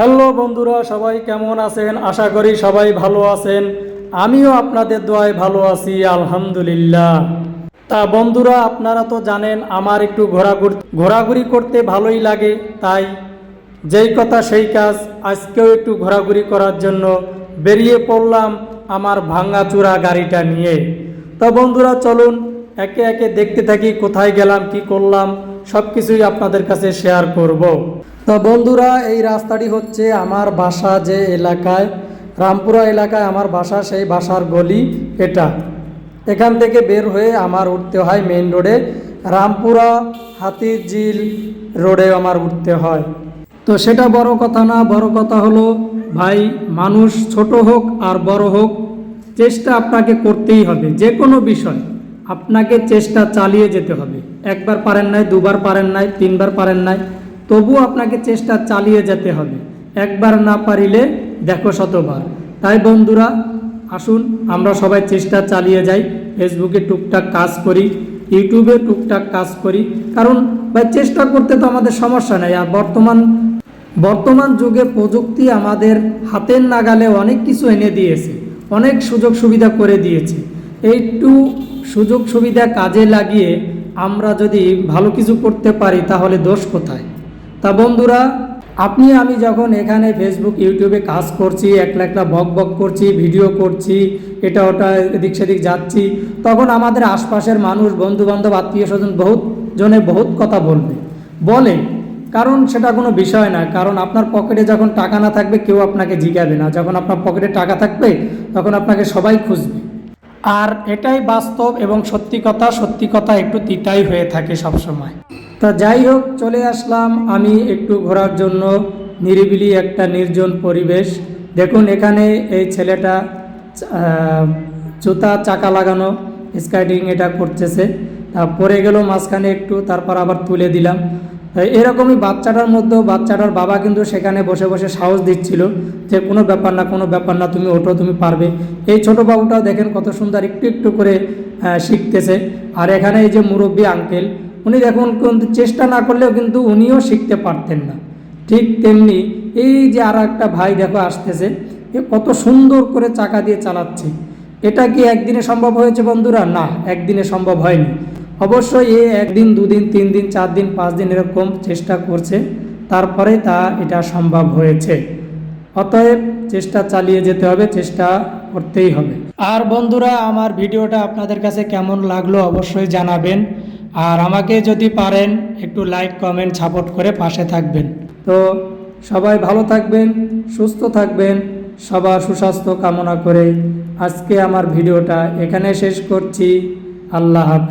Hello বন্ধুরা, সবাই কেমন আছেন? আশা করি সবাই ভালো আছেন। আমিও আপনাদের দোয়ায় ভালো আছি, আলহামদুলিল্লাহ। তা বন্ধুরা, আপনারা তো জানেন, আমার একটু ঘোরাঘুরি ঘোরাঘুরি করতে ভালোই লাগে, তাই যেই কথা সেই কাজ। আজকেও একটু ঘোরাঘুরি করার জন্য বেরিয়ে পড়লাম আমার ভাঙাচুরা গাড়িটা নিয়ে। তো বন্ধুরা, চলুন, একে একে দেখতে থাকি, কোথায় গেলাম, কি করলাম সব কিছুই আপনাদের কাছে শেয়ার করব। তো বন্ধুরা, এই রাস্তাটি হচ্ছে আমার বাসা যে এলাকায়, রামপুরা এলাকায় আমার বাসা, সেই বাসার গলি এটা। এখান থেকে বের হয়ে আমার উঠতে হয় মেইন রোডে রামপুরা হাতির ঝিল রোডে আমার উঠতে হয়। তো সেটা বড় কথা না, বড় কথা হলো ভাই, মানুষ ছোট হোক আর বড় হোক, চেষ্টা আপনাকে করতেই হবে, যে কোনো বিষয় আপনাকে চেষ্টা চালিয়ে যেতে হবে। একবার পারেন নাই, দুবার পারেন নাই, তিনবার পারেন নাই তবু আপনাকে চেষ্টা চালিয়ে যেতে হবে। একবার না পারিলে, দেখো শতবার। তাই বন্ধুরা, আসুন, আমরা সবাই চেষ্টা চালিয়ে যাই। ফেসবুকে টুকটাক কাজ করি ইউটিউবে টুকটাক কাজ করি। কারণ, ভাই, চেষ্টা করতে তো আমাদের সমস্যা নেই। আর বর্তমান বর্তমান যুগে প্রযুক্তি আমাদের হাতের নাগালে অনেক কিছু এনে দিয়েছে। অনেক সুযোগ সুবিধা করে দিয়েছে। এইটু সুযোগ সুবিধা কাজে লাগিয়ে আমরা যদি ভালো কিছু করতে পারি, তাহলে দোষ কোথায়? তা বন্ধুরা, আপনি, আমি যখন এখানে ফেসবুক ইউটিউবে কাজ করছি, একলা একলা বক বক করছি, ভিডিও করছি, এটা ওটা এদিক সেদিক যাচ্ছি, তখন আমাদের আশপাশের মানুষ বন্ধু বান্ধব আত্মীয় স্বজন বহুত জনে বহুত কথা বলবে। বলে, কারণ সেটা কোনো বিষয় না, কারণ আপনার পকেটে যখন টাকা না থাকবে, কেউ আপনাকে জিগাবে না। যখন আপনার পকেটে টাকা থাকবে, তখন আপনাকে সবাই খুঁজবে। আর এটাই বাস্তব এবং সত্যি কথা সত্যি কথা একটু তিতাই হয়ে থাকে সব সময়। তা যাই হোক, চলে আসলাম আমি একটু ঘোরার জন্য নিরিবিলি একটা নির্জন পরিবেশ। দেখুন এখানে এই ছেলেটা জুতা চাকা লাগানো, স্কাইডিং এটা করতেছে। তা পরে গেল মাঝখানে একটু, তারপর আবার তুলে দিলাম। এরকমই বাচ্চাটার মধ্যেও, বাচ্চাটার বাবা কিন্তু সেখানে বসে বসে সাহস দিচ্ছিল যে কোনো ব্যাপার না, কোনো ব্যাপার না, তুমি ওঠো, তুমি পারবে। এই ছোট বাবুটাও দেখেন কত সুন্দর একটু একটু করে শিখতেছে। আর এখানে এই যে মুরব্বী আঙ্কেল উনি দেখুন কিন্তু চেষ্টা না করলেও কিন্তু উনিও শিখতে পারতেন না। ঠিক তেমনি এই যে আর একটা ভাই দেখো আসতেছে, এ কত সুন্দর করে চাকা দিয়ে চালাচ্ছে। এটা কি একদিনে সম্ভব হয়েছে বন্ধুরা? না, একদিনে সম্ভব হয়নি। অবশ্যই এ একদিন, দুদিন তিন দিন চার দিন পাঁচ দিন এরকম চেষ্টা করছে, তারপরে তা এটা সম্ভব হয়েছে। অতএব চেষ্টা চালিয়ে যেতে হবে, চেষ্টা করতেই হবে। আর বন্ধুরা, আমার ভিডিওটা আপনাদের কাছে কেমন লাগল অবশ্যই জানাবেন। আর আমাকে যদি পারেন, একটু লাইক কমেন্ট সাপোর্ট করে পাশে থাকবেন। তো সবাই ভালো থাকবেন, সুস্থ থাকবেন, সবার সুস্বাস্থ্য কামনা করে আজকে আমার ভিডিওটা এখানে শেষ করছি। আল্লাহ হাফেজ।